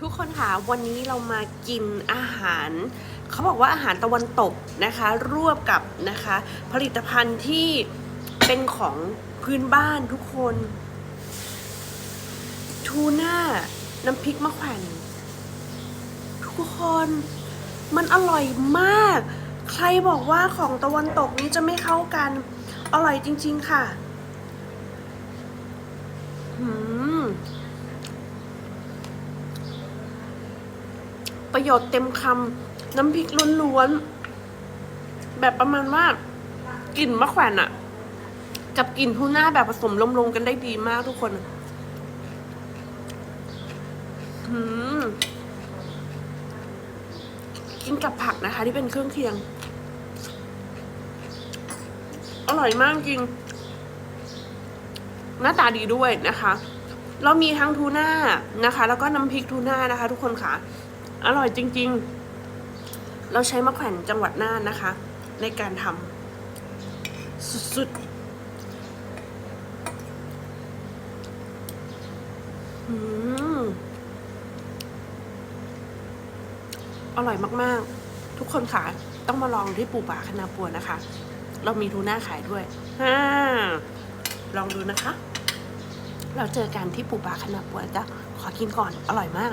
ทุกคนค่ะวันนี้เรามากินอาหารเขาบอกว่าอาหารตะวันตกนะคะร่วบกับนะคะผลิตภัณฑ์ที่เป็นของพื้นบ้านทุกคนทูน่าน้ำพริกมะแขวนทุกคนมันอร่อยมาก ใครบอกว่าของตะวันตกนี้จะไม่เข้ากัน อร่อยจริง ๆ ค่ะ หืม ประโยชน์เต็มคำน้ำพริกล้วนๆ แบบประมาณว่ากลิ่นมะแขวนอะกับกลิ่นทูน่าแบบผสมลงๆกันได้ดีมากทุกคนหืมกินกับผักนะคะ ที่เป็นเครื่องเคียง อร่อยมากจริง หน้าตาดีด้วยนะคะ เรามีทั้งทูน่านะคะ แล้วก็น้ำพริกทูน่านะคะ ทุกคนค่ะ อร่อยจริง ๆ เราใช้มะแขวนจังหวัดน่านนะคะ ในการทำสุดๆอืมอร่อยมากๆ ทุกคนค่ะ ต้องมาลองที่ปูป่าคณาปัวนะคะ เรามีทูน่าขายด้วยฮ่าลองดูนะคะ เราเจอกันที่ปูป่าคณาปัวจ้ะขอกินก่อน อร่อยมาก